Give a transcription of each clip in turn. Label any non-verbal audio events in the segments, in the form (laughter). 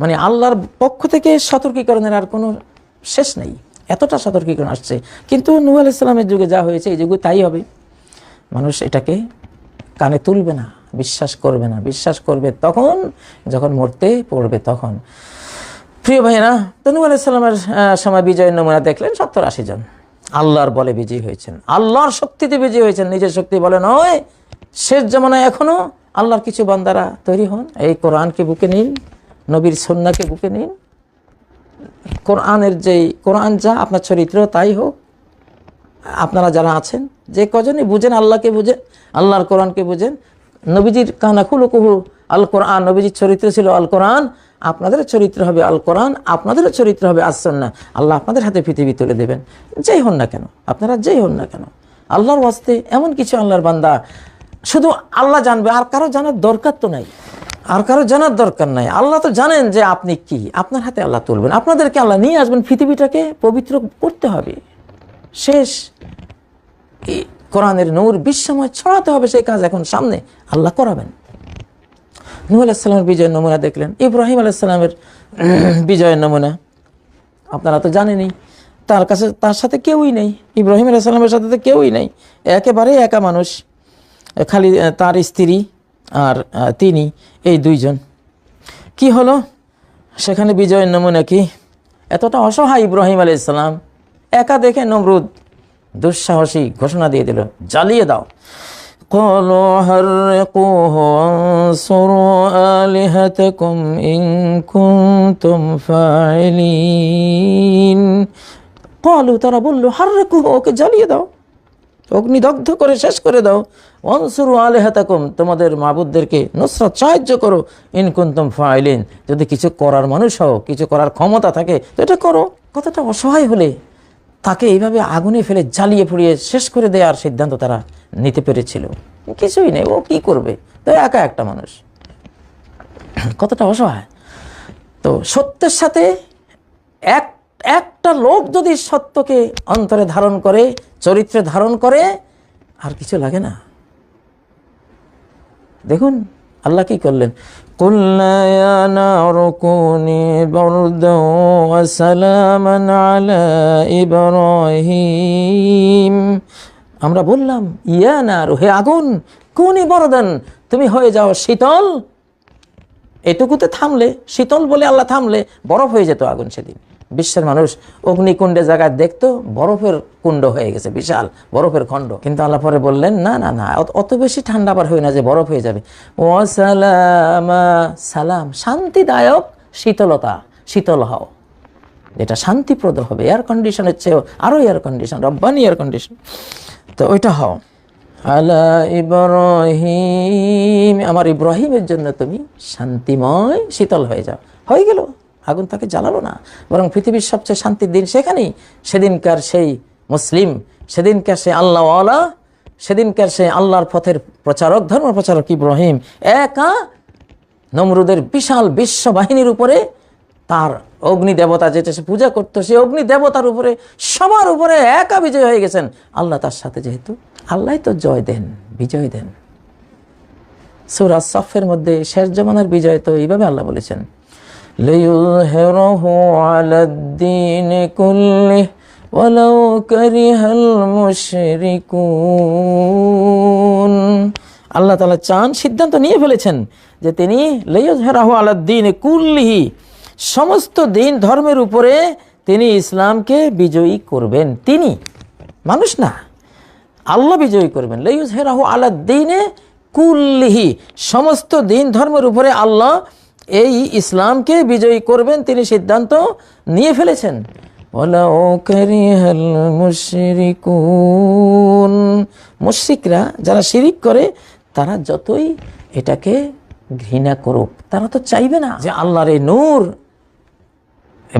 মানে আল্লাহর পক্ষ থেকে সতর্কীকরণের আর কোনো শেষ নেই। এতটা সতর্কীকরণ আসছে। কিন্তু নূহ আলাইসাল্লামের যুগে যা হয়েছে, এই যুগে তাই হবে। মানুষ এটাকে কানে তুলবে না, বিশ্বাস করবে না। বিশ্বাস করবে তখন, যখন মরতে পড়বে তখন। প্রিয় ভাইয়েরা তনু আলাইসাল্লামের সময় বিজয়ের নমুনা দেখলেন সত্তর আশি জন। আল্লাহর বলে বিজয়ী হয়েছেন। আল্লাহর শক্তিতে বিজয়ী হয়েছেন। নিজের শক্তি বলে নয়, শেষ জমানায় এখনও আল্লাহর কিছু বান্দারা তৈরি হন। এই কোরআনকে বুকে নিন। নবীর সন্নাকে বুকে নিন। কোরআনের যেই কোরআন যা আপনার চরিত্র, তাই হোক। আপনারা যারা আছেন, যে কজনই বুঝেন, আল্লাহকে বুঝেন, আল্লাহর কোরআনকে বুঝেন, নবীজির কানা খুলু কুহু আল কোরআন, নবীজির চরিত্র ছিল আল কোরআন, আপনাদের চরিত্র হবে আল কোরআন আপনাদেরও চরিত্র হবে আসন্না আল্লাহ আপনাদের হাতে পৃথিবী তুলে দেবেন। যেই হন না কেন, আপনারা যেই হন না কেন। আল্লাহর ওয়াস্তে এমন কিছু আল্লাহর বান্দা, শুধু আল্লাহ জানবে, আর কারও জানার দরকার তো নাই। আর কারও জানার দরকার নাই। আল্লাহ তো জানেন যে আপনি কি। আপনার হাতে আল্লাহ তুলবেন। আপনাদেরকে আল্লাহ নিয়ে আসবেন। পৃথিবীটাকে পবিত্র করতে হবে। শেষ। কোরআনের নূর বিশ্বময় ছড়াতে হবে সেই কাজ এখন সামনে। আল্লাহ করাবেন। নূহ আলাইসাল্লামের বিজয়ের নমুনা দেখলেন। ইব্রাহিম আলাইসাল্লামের (clears throat) বিজয়ের নমুনা। আপনারা তো জানেনই। তার কাছে, তার সাথে কেউই নেই। ইব্রাহিম আলাইসাল্লামের সাথে তো কেউই নেই। একেবারেই একা মানুষ। খালি তার স্ত্রী। আর আহ, তিনি এই দুইজন কি হলো সেখানে বিজয়ের নমুনা কি এতটা অসহায় ইব্রাহিম আলাইসাল্লাম একা দেখে নমরুদ দুঃসাহসী ঘোষণা দিয়ে দিল জ্বালিয়ে দাও قالوا حرقوه وانصروا آلهتكم إن كنتم فاعلين قالوا তারা বলল হার্রেকুহ ওকে জ্বালিয়ে দাও অগ্নিদগ্ধ করে শেষ করে দাও। অনসুরু আলেহাতাকুম, তোমাদের মাবুদদেরকে নুসরত সাহায্য করো। ইনকুন্তম ফাইলিন, যদি কিছু করার মানুষ হও, কিছু করার ক্ষমতা থাকে, তো এটা করো। কতটা অসহায় হলে তাকে এইভাবে আগুনে ফেলে জ্বালিয়ে পুড়িয়ে শেষ করে দেওয়ার সিদ্ধান্ত তারা নিতে পেরেছিল। কিছুই নেই, ও কি করবে? তো একা একটা মানুষ। কতটা অসহায়। তো সত্যের সাথে এক একটা লোক যদি সত্যকে অন্তরে ধারণ করে, চরিত্রে ধারণ করে, আর কিছু লাগে না। দেখুন, আল্লাহ কি করলেন? আমরা বললাম, ইয়া না রোহে আগুন, কোন বরদান, তুমি হয়ে যাও শীতল। এটুকুতে থামলে, শীতল বলে আল্লাহ থামলে বরফ হয়ে যেত আগুন সেদিন। বিশ্বের মানুষ অগ্নিকুণ্ডে জায়গায় দেখতো বরফের কুণ্ড হয়ে গেছে, বিশাল বরফের খণ্ড। কিন্তু আল্লাহ পরে বললেন, না না না, অত- বেশি ঠান্ডা আবার হয়ে না যে বরফ হয়ে যাবে। ও সালামা সালাম শান্তিদায়ক শীতলতা, শীতল হও। যেটা শান্তিপ্রদ হবে এয়ার কন্ডিশনের চেয়েও আরও air condition Rabbani air condition তো ওইটা হও। আলা ইব্রাহিম, আমার ইব্রাহিমের জন্য তুমি শান্তিময় শীতল হয়ে যাও। হয়ে গেল, আগুন তাকে জ্বালালো না। বরং পৃথিবীর সবচেয়ে শান্তির দিন সেখানেই। সেদিনকার সেই মুসলিম, সেদিনকার সেই আল্লাহওয়ালা, সেদিনকার সেই আল্লাহর পথের প্রচারক ধর্ম প্রচারক ইব্রাহিম, একা নমরুদের বিশাল বিশ্ব বাহিনীর উপরে তার অগ্নি দেবতা যেটা সে পূজা করতো সেই অগ্নি দেবতার উপরে সবার উপরে একা বিজয় হয়ে গেছেন আল্লাহ তার সাথে যেহেতু আল্লাহ তো জয় দেন বিজয় দেন সুরাজ সফের মধ্যে শেষ জমানার বিজয় তো এইভাবে আল্লাহ বলেছেন ليظهره على الدين كله ولو كره المشركون আল্লাহ তালা চান সিদ্ধান্ত নিয়ে ফেলেছেন যে তিনি লেয়জহেরাহু আলাদ্দিন কুল্লিহি সমস্ত দিন ধর্মের উপরে তিনি ইসলামকে বিজয়ী করবেন। তিনি মানুষ না। আল্লাহ বিজয়ী করবেন। লেয়ুজ হেরাহু আল্লাহ দিনে কুল্লিহি। সমস্ত দিন ধর্মের উপরে আল্লাহ এই ইসলামকে বিজয়ী করবেন। তিনি সিদ্ধান্ত নিয়ে ফেলেছেন। মুশরিকরা যারা শিরিক করে, তারা যতই এটাকে ঘৃণা করুক, তারা তো চাইবে না যে আল্লাহর এই নূর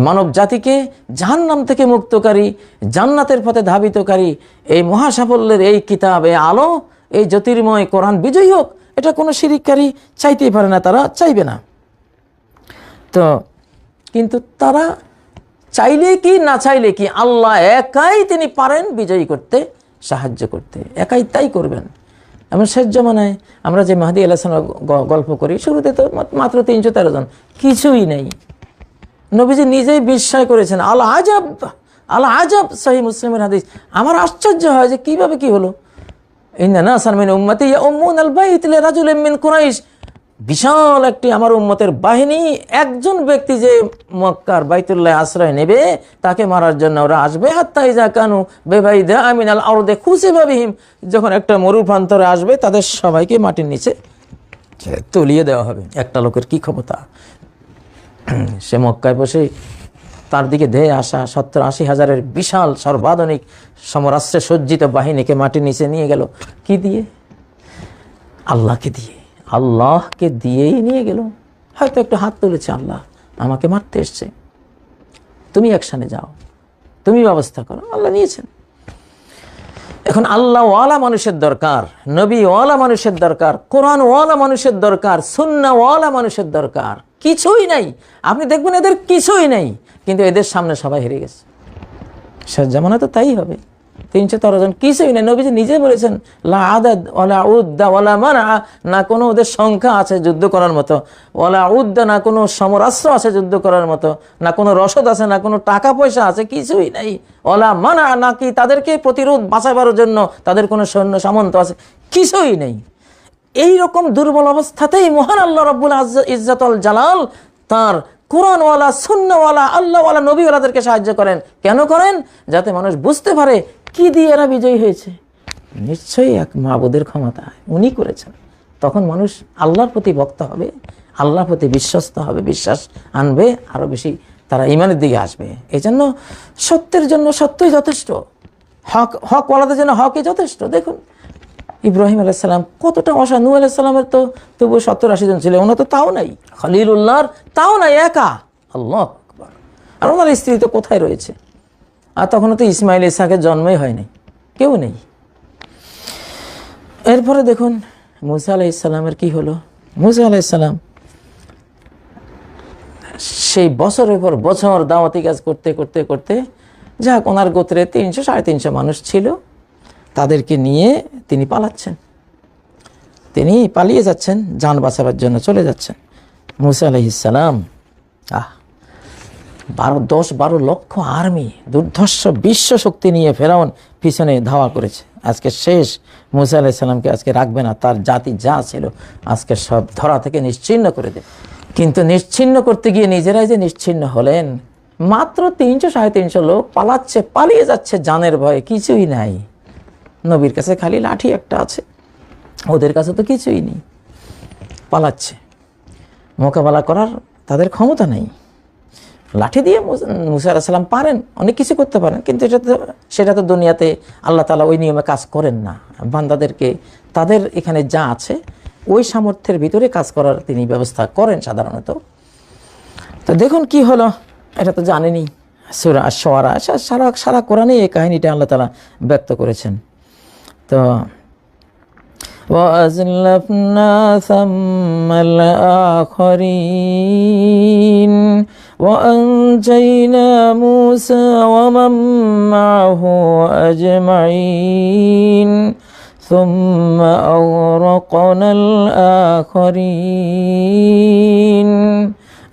মানব জাতিকে জাহান্নাম থেকে মুক্তকারী, জান্নাতের পথে ধাবিতকারী, এই মহাসাফল্যের এই কিতাব, এই আলো, এই জ্যোতির্ময় কোরআন বিজয়ী হোক, এটা কোনো শিরিককারী চাইতেই পারে না, তারা চাইবে না। তো, কিন্তু তারা চাইলে কি, না চাইলে কি, আল্লাহ একাই তিনি পারেন বিজয়ী করতে, সাহায্য করতে। একাই তাই করবেন। এমন শেষ জমানায় আমরা যে মাহাদি আল্লাহ গল্প করি, শুরুতে তো মাত্র তিনশো তেরো জন, কিছুই নেই। নবীজি নিজেই বিস্ময় করেছেন আল আজব আল আজব সহি মুসলিমের হাদিস। আমার আশ্চর্য হয় যে কীভাবে কি হলো? ইন্না নাসার মিন উম্মতি ইয়াউমুন আল বাইত লিরাজুলিন মিন কুরাইশ। বিশাল একটি আমার উম্মতের বাহিনী একজন ব্যক্তি যে মক্কার বাইতুল্লাহ আশ্রয় নেবে তাকে মারার জন্য ওরা আসবে। হাত্তা ইজা কানু বেবাইদা আমিন আল আরদে খুশি ভাবিহিম যখন একটা মরুপ্রান্তরে আসবে তাদের সবাইকে মাটির নিচে তলিয়ে দেওয়া হবে। একটা লোকের কি ক্ষমতা? (clears throat) সে মক্কায় বসে তার দিকে ধেয়ে আসা সত্তর আশি হাজারের বিশাল সর্বাধুনিক সমরাস্ত্রে সজ্জিত বাহিনীকে মাটির নিচে নিয়ে গেল। কি দিয়ে? আল্লাহকে দিয়ে। আল্লাহকে দিয়েই নিয়ে গেল। হয়তো একটু হাত তুলেছে আল্লাহ, আমাকে মারতে এসছে। তুমি একসানে যাও, তুমি ব্যবস্থা করো, আল্লাহ নিয়েছেন। এখন আল্লাহ ওয়ালা মানুষের দরকার নবী ওয়ালা মানুষের দরকার কোরআন ওয়ালা মানুষের দরকার সুন্না ওয়ালা মানুষের দরকার। কিছুই নাই। আপনি দেখবেন এদের কিছুই নেই, কিন্তু এদের সামনে সবাই হেরে গেছে। শেষ জামানা তো তাই হবে। তিনশো তেরো জন কিছুই নেই। নবীজি নিজে বলেছেন, লা আদাদ ওলা উদ্দা ওলা মানা, না কোনো ওদের সংখ্যা আছে যুদ্ধ করার মতো। ওলা উদ্দা, না কোনো সমরাস্ত্র আছে যুদ্ধ করার মতো। না কোনো রসদ আছে, না কোনো টাকা পয়সা আছে, কিছুই নাই। ওলা মানা, নাকি তাদেরকে প্রতিরোধ বাঁচাবার জন্য তাদের কোনো সৈন্য সামন্ত আছে, কিছুই নেই। এই রকম দুর্বল অবস্থাতেই মহান আল্লাহ রব্বুল ইজ্জাতুল জালাল তার কোরআনওয়ালা, সুন্নাওয়ালা, আল্লাহওয়ালা, নবীওয়ালাদেরকে সাহায্য করেন। কেন করেন? যাতে মানুষ বুঝতে পারে কি দিয়ে এরা বিজয়ী হয়েছে। নিশ্চয়ই এক মাবুদের ক্ষমতা উনি করেছেন। তখন মানুষ আল্লাহর প্রতি ভক্ত হবে, আল্লাহর প্রতি বিশ্বস্ত হবে, বিশ্বাস আনবে আরও বেশি তারা ইমানের দিকে আসবে। এই জন্য সত্যের জন্য সত্যই যথেষ্ট। হক, হকওয়ালাদের জন্য হকই যথেষ্ট। দেখুন ইব্রাহিম আলাইসাল্লাম কতটা অসা নূ আলাইসাল্লামের তো তবু সত্তর আশি জন ছিল ওনার তো তাও নাই। খলিলুল্লাহর তাও নাই একা। আল্লাহ। আর ওনার স্ত্রী তো কোথায় রয়েছে? আর তখনও তো ইসমাইল ইসাকের জন্মই হয়নি কেউ নেই। এরপরে দেখুন, মুসা আলাইসাল্লামের কি হলো? মুসা আলাইসাল্লাম সেই বছরের পর বছর দাওয়াতি কাজ করতে করতে করতে, যাক, ওনার গোত্রে তিনশো, সাড়ে তিনশো মানুষ ছিল। তাদেরকে নিয়ে তিনি পালাচ্ছেন। তিনি পালিয়ে যাচ্ছেন, যান বাঁচাবার জন্য চলে যাচ্ছেন। মুসা আলহিসাল্লাম আহ, বারো, দশ, বারো লক্ষ আর্মি, দুর্ধর্ষ বিশ্ব শক্তি নিয়ে ফেরাউন পিছনে ধাওয়া করেছে। আজকে শেষ, মুসা আলাইসাল্লামকে আজকে রাখবে না, তার জাতি যা ছিল আজকে সব ধরা থেকে নিশ্চিন্ন করে দেবে। কিন্তু নিশ্চিন্ন করতে গিয়ে নিজেরাই যে নিশ্চিন্ন হলেন, মাত্র তিনশো, সাড়ে তিনশো লোক পালাচ্ছে, পালিয়ে যাচ্ছে জানের ভয়ে কিছুই নাই। নবীর কাছে খালি লাঠি একটা আছে। ওদের কাছে তো কিছুই নেই। পালাচ্ছে। মোকাবেলা করার তাদের ক্ষমতা নেই। লাঠি দিয়ে মুসা আলাহিসাল্লাম পারেন, অনেক কিছু করতে পারেন, কিন্তু এটা তো, সেটা তো দুনিয়াতে আল্লাহ তালা ওই নিয়মে কাজ করেন না। বান্দাদেরকে তাদের এখানে যা আছে, ওই সামর্থ্যের ভিতরে কাজ করার তিনি ব্যবস্থা করেন সাধারণত। তো দেখুন কি হলো, এটা তো জানেনি সুরা সারা সারা কোরআনে এই কাহিনীটা আল্লাহ তালা ব্যক্ত করেছেন। তো وأزلفنا ثم الآخرين وأنجينا موسى ومن معه أجمعين ثم أغرقنا الآخرين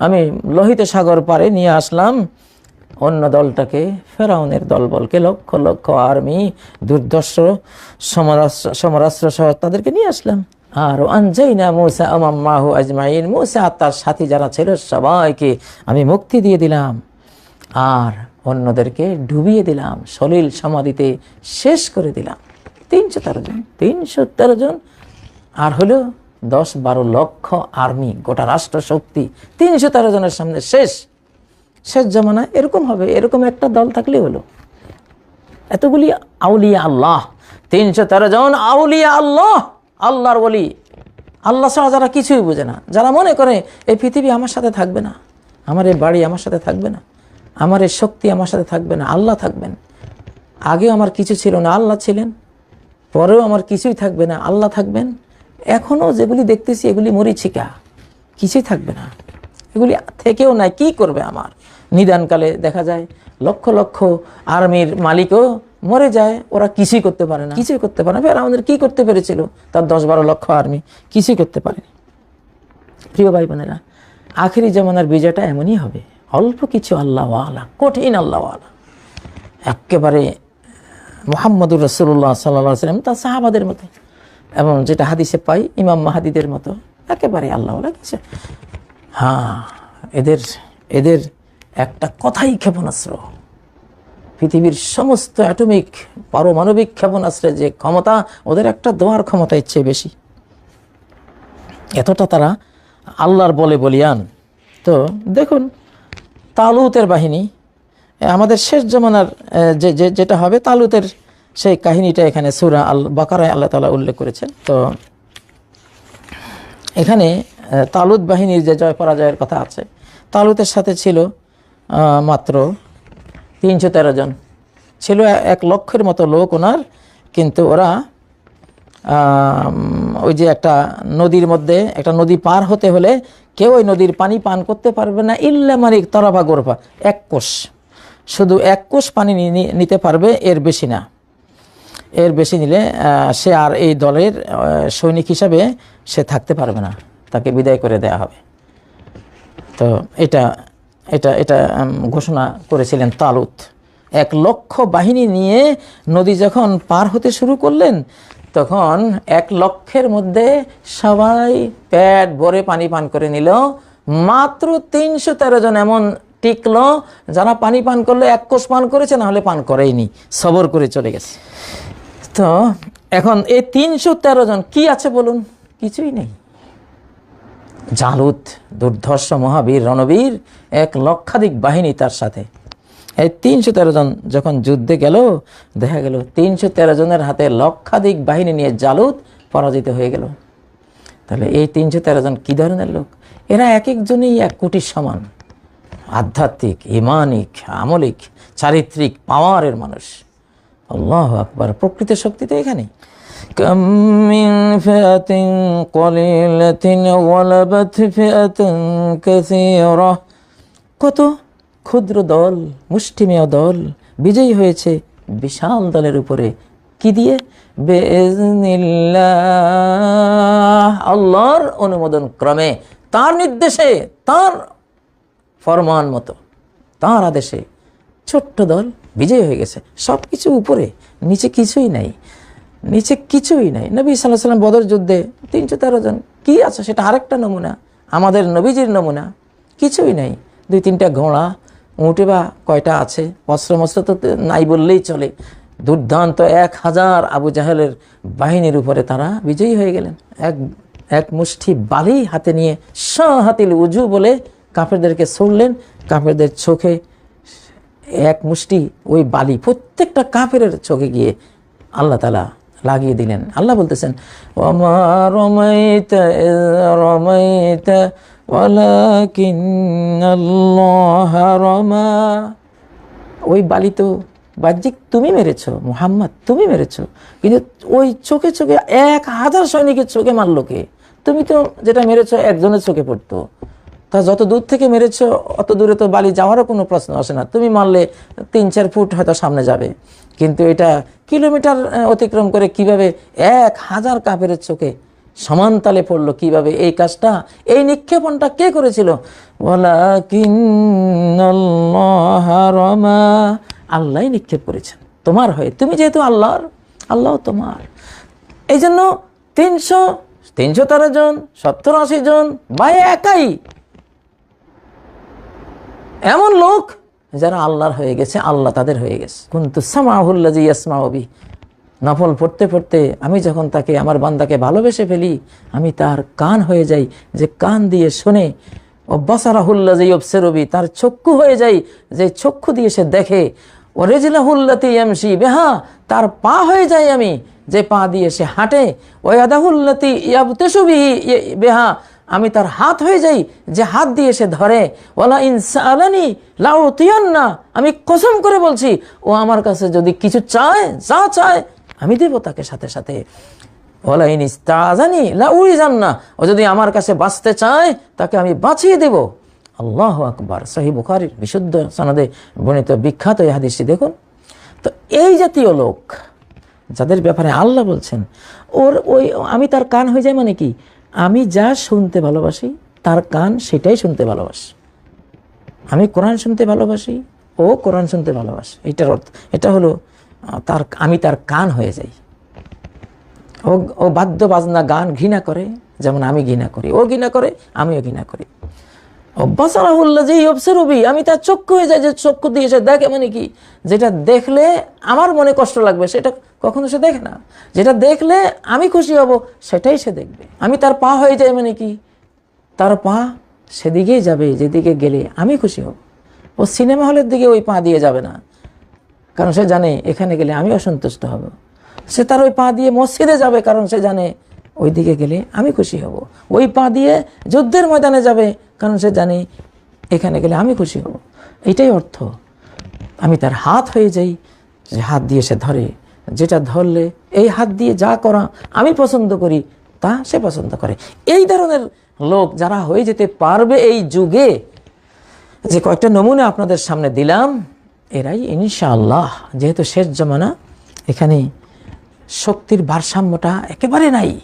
আমি লোহিত সাগর পারে নিয়ে আসলাম অন্য দলটাকে, ফেরাউনের দলবলকে লক্ষ লক্ষ আর্মি দুর্দর্শ সমরাস্ত্র সহ তাদেরকে নিয়ে আসলাম। আর আনজাইনা মুসা আমাম মাহু আজমাইন, মুসা তার সাথী যারা ছিল সবাইকে আমি মুক্তি দিয়ে দিলাম। আর অন্যদেরকে ডুবিয়ে দিলাম, সলিল সমাধিতে শেষ করে দিলাম। তিনশো তেরো জন, তিনশো তেরো জন। আর হলো দশ বারো লক্ষ আর্মি, গোটা রাষ্ট্র শক্তি তিনশো তেরো জনের সামনে শেষ। শেষ জমানা এরকম হবে, এরকম একটা দল থাকলে হলো। এতগুলি আউলিয়া আল্লাহ, তিনশো তেরো জন আউলিয়া আল্লাহ, আল্লাহর বলি আল্লাহ ছাড়া যারা কিছুই বোঝে না। যারা মনে করে, এই পৃথিবী আমার সাথে থাকবে না, আমার এই বাড়ি আমার সাথে থাকবে না, আমার এই শক্তি আমার সাথে থাকবে না, আল্লাহ থাকবেন। আগেও আমার কিছু ছিল না, আল্লাহ ছিলেন। পরেও আমার কিছুই থাকবে না, আল্লাহ থাকবেন। এখনও যেগুলি দেখতেছি এগুলি মরিচিকা, কিছুই থাকবে না। এগুলি থেকেও নাই, কি করবে আমার? নিদানকালে দেখা যায় লক্ষ লক্ষ আর্মির মালিকও মরে যায়, ওরা কিছুই করতে পারে না। কিছুই করতে পারে না। আমাদের কি করতে পেরেছিল? তার দশ বারো লক্ষ আর্মি। কিছুই করতে পারেনি। প্রিয় ভাই বোনেরা আখেরি জমানার বিজয়টা এমনই হবে। অল্প কিছু আল্লাহওয়ালা কঠিন আল্লাহওয়ালা একেবারে মোহাম্মদুর রসুল্লাহ সাল্লাহ সাল্লাম তার সাহাবাদের মতো। এবং যেটা হাদিসে পাই, ইমাম মাহাদিদের মতো। একেবারে আল্লাহওয়ালা কিছু হ্যাঁ এদের এদের একটা কথাই ক্ষেপণাস্ত্র। পৃথিবীর সমস্ত অ্যাটমিক, পারমাণবিক ক্ষেপণাস্ত্রের যে ক্ষমতা, ওদের একটা দোয়ার ক্ষমতা ইচ্ছে বেশি। এতটা তারা আল্লাহর বলে বলিয়ান। তো দেখুন, তালুতের বাহিনী, আমাদের শেষ জমানার যে যেটা হবে তালুতের সেই কাহিনীটা এখানে সুরা আল বাকারায় আল্লাহ তালা উল্লেখ করেছেন। তো এখানে তালুত বাহিনীর যে জয় পরাজয়ের কথা আছে, তালুতের সাথে ছিল মাত্র তিনশো তেরো জন। ছিল এক লক্ষের মতো লোক ওনার, কিন্তু ওরা ওই যে একটা নদীর মধ্যে, একটা নদী পার হতে হলে কেউ ওই নদীর পানি পান করতে পারবে না, ইল্লা মারিক তরফা গোরফা, এক কোষ। শুধু এক কোষ পানি নিতে পারবে, এর বেশি না। এর বেশি নিলে সে আর এই দলের সৈনিক হিসাবে সে থাকতে পারবে না, তাকে বিদায় করে দেয়া হবে। তো এটা এটা এটা ঘোষণা করেছিলেন তালুত। এক লক্ষ বাহিনী নিয়ে নদী যখন পার হতে শুরু করলেন, তখন এক লক্ষের মধ্যে সবাই পেট ভরে পানি পান করে নিল। মাত্র তিনশো তেরো জন এমন টিকলো, যারা পানি পান করলে এক কোষ পান করেছে, না হলে পান করেইনি, সবর করে চলে গেছে। তো এখন এই তিনশো তেরো জন কি আছে বলুন? কিছুই নেই। জালুত দুর্ধর্ষ মহাবীর, রণবীর, এক লক্ষাধিক বাহিনী তার সাথে। এই তিনশো তেরো জন যখন যুদ্ধে গেল, দেখা গেল তিনশো তেরো জনের হাতে লক্ষাধিক বাহিনী নিয়ে জালুত পরাজিত হয়ে গেল। তাহলে এই তিনশো তেরো জন কী ধরনের লোক? এরা এক একজনই এক কোটির সমান। আধ্যাত্মিক, ইমানিক, আমলিক, চারিত্রিক, পাওয়ারের মানুষ। আল্লাহ আকবার, প্রকৃত শক্তি তো এখানে كم من فئة قليلة غلبت فئة كثيرة কত ক্ষুদ্র দল মুষ্টিমেয় দল বিজয়ী হয়েছে বিশাল দলের উপরে কি দিয়ে বেজনিল্লাহ আল্লাহর অনুমোদন ক্রমে তার নির্দেশে তার ফরমান মতো তার আদেশে ছোট্ট দল বিজয় হয়ে গেছে সব কিছু উপরে নিচে কিছুই নাই নিচে কিছুই নাই। নবী সাল্লাহ সাল্লাম বদর যুদ্ধে তিনশো তেরো জন। কি আছে? সেটা আরেকটা নমুনা। আমাদের নবীজির নমুনা। কিছুই নাই। দুই তিনটা ঘোড়া, উঁটে বা কয়টা আছে? অস্ত্র মস্ত্র তো নাই বললেই চলে। দুর্দান্ত এক হাজার আবু জাহেলের বাহিনীর উপরে তারা বিজয়ী হয়ে গেলেন। এক এক মুষ্টি বালি হাতে নিয়ে স হাতিল উজু বলে কাফেরদেরকে ছুড়লেন। কাফেরদের চোখে এক মুষ্টি ওই বালি। প্রত্যেকটা কাফের চোখে গিয়ে আল্লাহ তালা লাগিয়ে দিলেন। আল্লাহ বলতেছেন ওই বালি তো বাহ্যিক তুমি মেরেছো, মুহাম্মদ তুমি মেরেছো, কিন্তু ওই চোখে চোখে এক হাজার সৈনিকের চোখে মারলো কে? তুমি তো যেটা মেরেছো একজনের চোখে পড়তো। তা যত দূর থেকে মেরেছো, অত দূরে তো বালি যাওয়ারও কোনো প্রশ্ন আসে না। তুমি মারলে তিন চার ফুট হয়তো সামনে যাবে। কিন্তু এটা কিলোমিটার অতিক্রম করে কীভাবে এক হাজার কাপের চোখে সমান তালে পড়ল, কীভাবে এই কাজটা, এই নিক্ষেপণটা কে করেছিল? আল্লাহ নিক্ষেপ করেছেন। তোমার হয়ে, তুমি যেহেতু আল্লাহর, আল্লাহ তোমার। এই জন্য তিনশো তিনশো তেরো জন, সত্তর আশি জন, বা একাই এমন লোক যারা আল্লাহর হয়ে গেছে, আল্লাহ তাদের হয়ে গেছে। কিন্তু সামাহুল্লাজি ইয়াসমাউবি নফল পড়তে পড়তে আমি যখন তাকে, আমার বান্দাকে ভালোবেসে ফেলি, আমি তার কান হয়ে যাই, যে কান দিয়ে শোনে শুনে অব্বাসারাহুল্লাজি অবসেরবি তার চক্ষু হয়ে যাই, যে চক্ষু দিয়ে সে দেখে ও রেজিলাহুল্লাতি এমসি বেহা, তার পা হয়ে যাই আমি, যে পা দিয়ে সে হাঁটে ওই আদাহুল্লাতি ইয়াবতেসুবি বেহা আমি তার হাত হয়ে যাই, যে হাত দিয়ে সে ধরে। ওলা ইনসালানি লাউ না আমি কসম করে বলছি, ও আমার কাছে যদি কিছু চায়, যা চায়, আমি দেব তাকে সাথে সাথে। ওলা ইনিস্তাজানি লা উড়ি যান না ও যদি আমার কাছে বাঁচতে চায়, তাকে আমি বাঁচিয়ে দেব। আল্লাহ আকবার সহি বুখারির বিশুদ্ধ সনদে বর্ণিত বিখ্যাত এই দেখুন। তো এই জাতীয় লোক, যাদের ব্যাপারে আল্লাহ বলছেন, ওর ওই, আমি তার কান হয়ে যাই মানে কি? আমি যা শুনতে ভালোবাসি, তার কান সেটাই শুনতে ভালোবাসি। আমি কোরআন শুনতে ভালোবাসি, ও কোরআন শুনতে ভালোবাসে। এটার অর্থ, এটা হলো তার, আমি তার কান হয়ে যাই। ও ও বাদ্য বাজনা গান ঘৃণা করে, যেমন আমি ঘৃণা করি। ও ঘৃণা করে, আমিও ঘৃণা করি। আমি তার চক্ষু হয়ে যায় যে চক্ষু দিয়ে সে দেখে মানে কি? যেটা দেখলে আমার মনে কষ্ট লাগবে, সেটা কখনো সে দেখে না। যেটা দেখলে আমি খুশি হব, সেটাই সে দেখবে। আমি তার পা হয়ে যাই মানে কি? তার পা সেদিকেই যাবে, যেদিকে গেলে আমি খুশি হব। ও সিনেমা হলের দিকে ওই পা দিয়ে যাবে না। কারণ সে জানে, এখানে গেলে আমি অসন্তুষ্ট হব। সে তার ওই পা দিয়ে মসজিদে যাবে, কারণ সে জানে ওই দিকে গেলে আমি খুশি হব। ওই পা দিয়ে যুদ্ধের ময়দানে যাবে কারণ সে জানে এখানে গেলে আমি খুশি হব। এটাই অর্থ। আমি তার হাত হয়ে যাই, যে হাত দিয়ে সে ধরে। যেটা ধরলে এই হাত দিয়ে যা করা আমি পছন্দ করি, তা সে পছন্দ করে। এই ধরনের লোক যারা হয়ে যেতে পারবে এই যুগে, যে কয়েকটা নমুনা আপনাদের সামনে দিলাম, এরাই ইনশাআল্লাহ। যেহেতু শেষ জমানা, এখানে শক্তির ভারসাম্যটা একেবারে নাই।